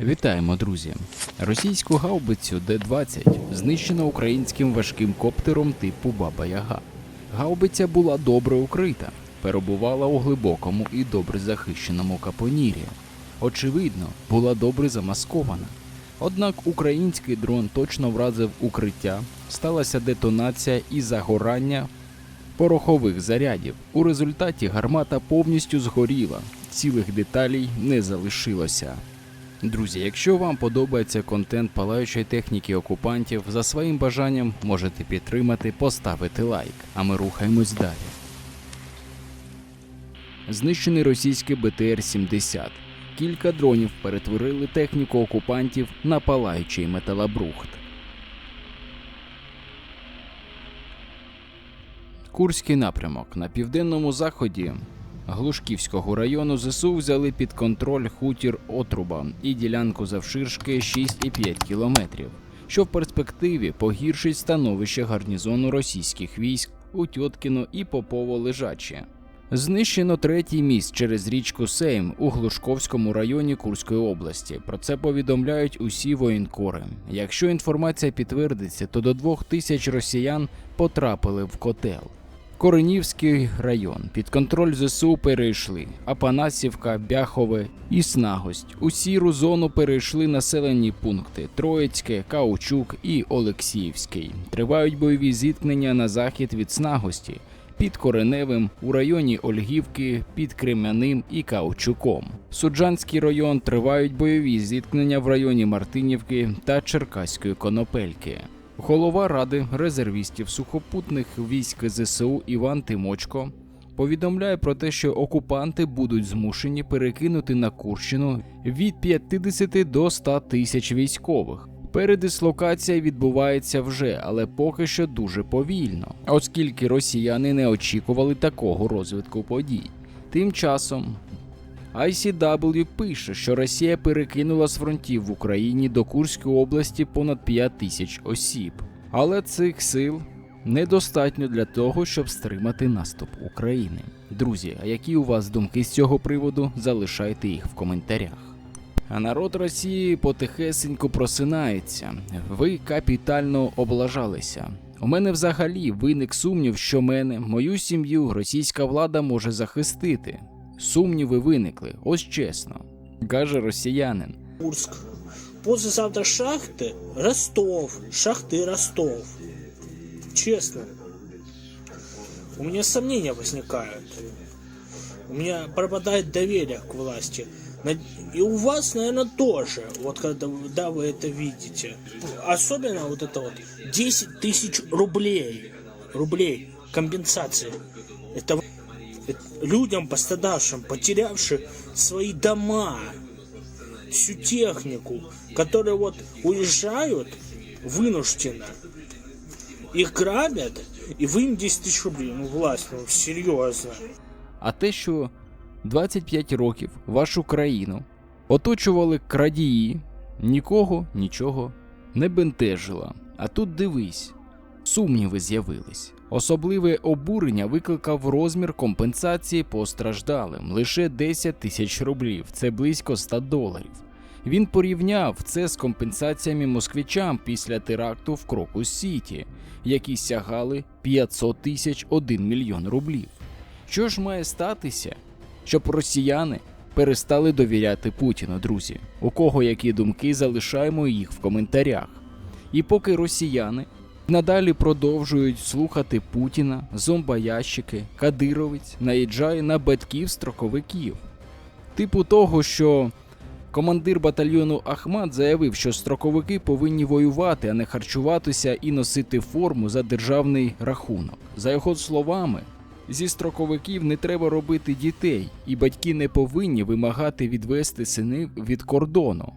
Вітаємо, друзі! Російську гаубицю Д-20 знищено українським важким коптером типу Баба Яга. Гаубиця була добре укрита, перебувала у глибокому і добре захищеному капонірі. Очевидно, була добре замаскована. Однак український дрон точно вразив укриття, сталася детонація і загорання порохових зарядів. У результаті гармата повністю згоріла, цілих деталей не залишилося. Друзі, якщо вам подобається контент палаючої техніки окупантів, за своїм бажанням можете підтримати, поставити лайк, а ми рухаємось далі. Знищений російський БТР-70. Кілька дронів перетворили техніку окупантів на палаючий металобрухт. Курський напрямок на південному заході Глушківського району ЗСУ взяли під контроль хутір Отруба і ділянку завширшки 6,5 кілометрів, що в перспективі погіршить становище гарнізону російських військ у Тьоткіно і Попово лежаче. Знищено третій міст через річку Сейм у Глушковському районі Курської області. Про це повідомляють усі воєнкори. Якщо інформація підтвердиться, то до двох тисяч росіян потрапили в котел. Коренівський район під контроль ЗСУ перейшли Апанасівка, Бяхове і Снагость. У сіру зону перейшли населені пункти Троїцьке, Каучук і Олексіївський. Тривають бойові зіткнення на захід від Снагості під Кореневим у районі Ольгівки, під Крем'яним і Каучуком. Суджанський район тривають бойові зіткнення в районі Мартинівки та Черкаської Конопельки. Голова ради резервістів сухопутних військ ЗСУ Іван Тимочко повідомляє про те, що окупанти будуть змушені перекинути на Курщину від 50 до 100 тисяч військових. Передислокація відбувається вже, але поки що дуже повільно, оскільки росіяни не очікували такого розвитку подій. Тим часом ICW пише, що Росія перекинула з фронтів в Україні до Курської області понад 5 тисяч осіб, але цих сил недостатньо для того, щоб стримати наступ України. Друзі, а які у вас думки з цього приводу? Залишайте їх в коментарях. А народ Росії потихесенько просинається. Ви капітально облажалися. У мене взагалі виник сумнів, що мене, мою сім'ю, російська влада може захистити. Сумніви виникли, ось чесно, каже росіянин. Курск. Послезавтра шахты Ростов. Шахты Ростов. Честно. У меня сомнения возникают. У меня пропадает доверие к власти. На- И у вас, наверное, тоже. Вот когда вы- да, вы это видите. Особенно вот это вот 10 тысяч рублей. Рублей компенсации. Это, в- это людям пострадавшим, потерявшим свои дома всю технику, которые вот уезжают вынужденно. Их грабят, и вы им 10 тысяч рублей. Ну, власть, ну, серьезно. А те, що 25 років вашу країну оточували крадії, нікого нічого не бентежило. А тут дивись, сумніви з'явились. Особливе обурення викликав розмір компенсації постраждалим лише 10 тисяч рублів, це близько 100 доларів. Він порівняв це з компенсаціями москвичам після теракту в Крокус Сіті, які сягали 500 тисяч 1 мільйон рублів. Що ж має статися, щоб росіяни перестали довіряти Путіну, друзі? У кого які думки, залишаємо їх в коментарях. І поки росіяни надалі продовжують слухати Путіна, зомбоящики, Кадировець наїжджає на батьків строковиків. Типу того, що командир батальйону Ахмат заявив, що строковики повинні воювати, а не харчуватися і носити форму за державний рахунок. За його словами, зі строковиків не треба робити дітей, і батьки не повинні вимагати відвести сини від кордону.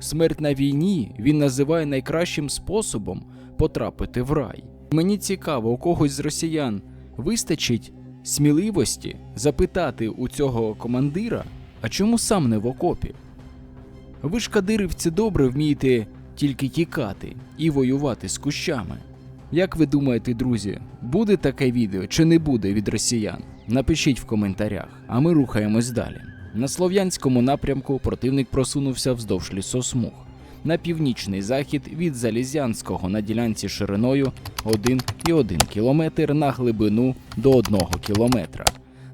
Смерть на війні він називає найкращим способом потрапити в рай. Мені цікаво, у когось з росіян вистачить сміливості запитати у цього командира, а чому сам не в окопі? Ви ж кадирівці добре вмієте тільки тікати і воювати з кущами. Як ви думаєте, друзі, буде таке відео чи не буде від росіян? Напишіть в коментарях, а ми рухаємось далі. На слов'янському напрямку противник просунувся вздовж лісосмуг. На північний захід від Залізянського на ділянці шириною 1,1 км на глибину до 1 км.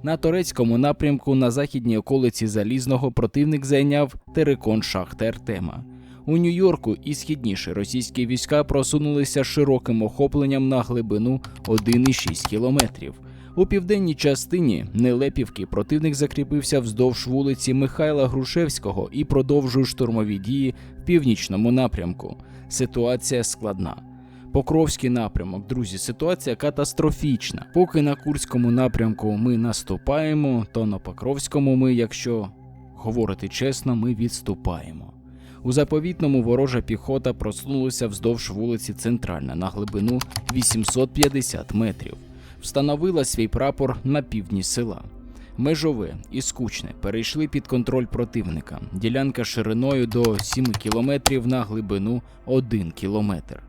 На турецькому напрямку на західній околиці Залізного противник зайняв терикон шахти Артема. У Нью-Йорку і східніше російські війська просунулися широким охопленням на глибину 1,6 кілометрів. У південній частині Нелепівки противник закріпився вздовж вулиці Михайла Грушевського і продовжує штурмові дії в північному напрямку. Ситуація складна. Покровський напрямок, друзі, ситуація катастрофічна. Поки на Курському напрямку ми наступаємо, то на Покровському ми, якщо говорити чесно, ми відступаємо. У заповітному ворожа піхота просунулася вздовж вулиці Центральна на глибину 850 метрів. Встановила свій прапор на півдні села. Межове і скучне перейшли під контроль противника. Ділянка шириною до 7 кілометрів на глибину 1 кілометр.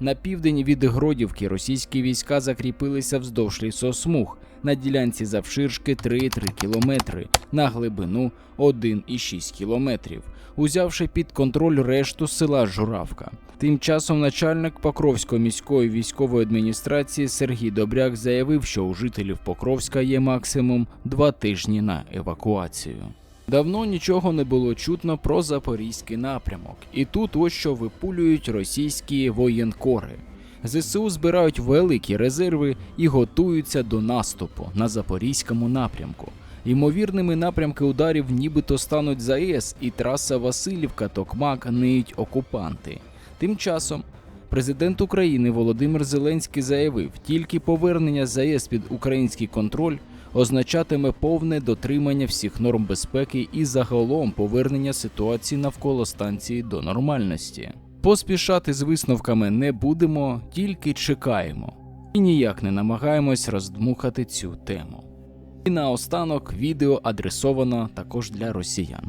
На південь від Гродівки російські війська закріпилися вздовж лісосмуг на ділянці завширшки 3,3 кілометри, на глибину 1,6 кілометрів, узявши під контроль решту села Журавка. Тим часом начальник Покровської міської військової адміністрації Сергій Добряк заявив, що у жителів Покровська є максимум два тижні на евакуацію. Давно нічого не було чутно про запорізький напрямок, і тут ось що випулюють російські воєнкори. ЗСУ збирають великі резерви і готуються до наступу на запорізькому напрямку. Ймовірними напрямки ударів нібито стануть ЗАЕС і траса Васильівка Токмак ниють окупанти. Тим часом президент України Володимир Зеленський заявив, тільки повернення ЗАЕС під український контроль означатиме повне дотримання всіх норм безпеки і загалом повернення ситуації навколо станції до нормальності. Поспішати з висновками не будемо, тільки чекаємо і ніяк не намагаємось роздмухати цю тему. І наостанок відео адресовано також для росіян,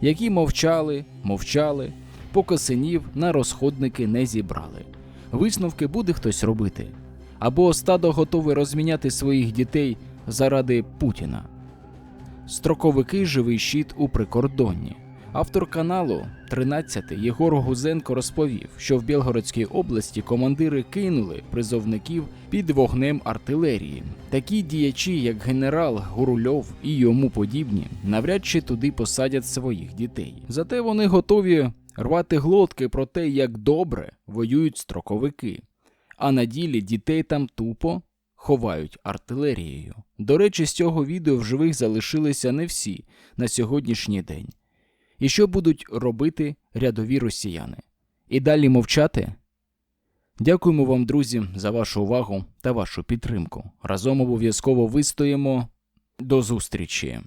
які мовчали, мовчали, поки синів на розходники не зібрали. Висновки буде хтось робити. Або стадо готове розміняти своїх дітей заради Путіна. Строковики живий щит у прикордонні. Автор каналу 13 Єгор Гузенко розповів, що в Білгородській області командири кинули призовників під вогнем артилерії. Такі діячі, як генерал Гурульов і йому подібні, навряд чи туди посадять своїх дітей. Зате вони готові рвати глотки про те, як добре воюють строковики. А на ділі дітей там тупо ховають артилерією. До речі, з цього відео в живих залишилися не всі на сьогоднішній день. І що будуть робити рядові росіяни? І далі мовчати? Дякуємо вам, друзі, за вашу увагу та вашу підтримку. Разом обов'язково вистоїмо. До зустрічі!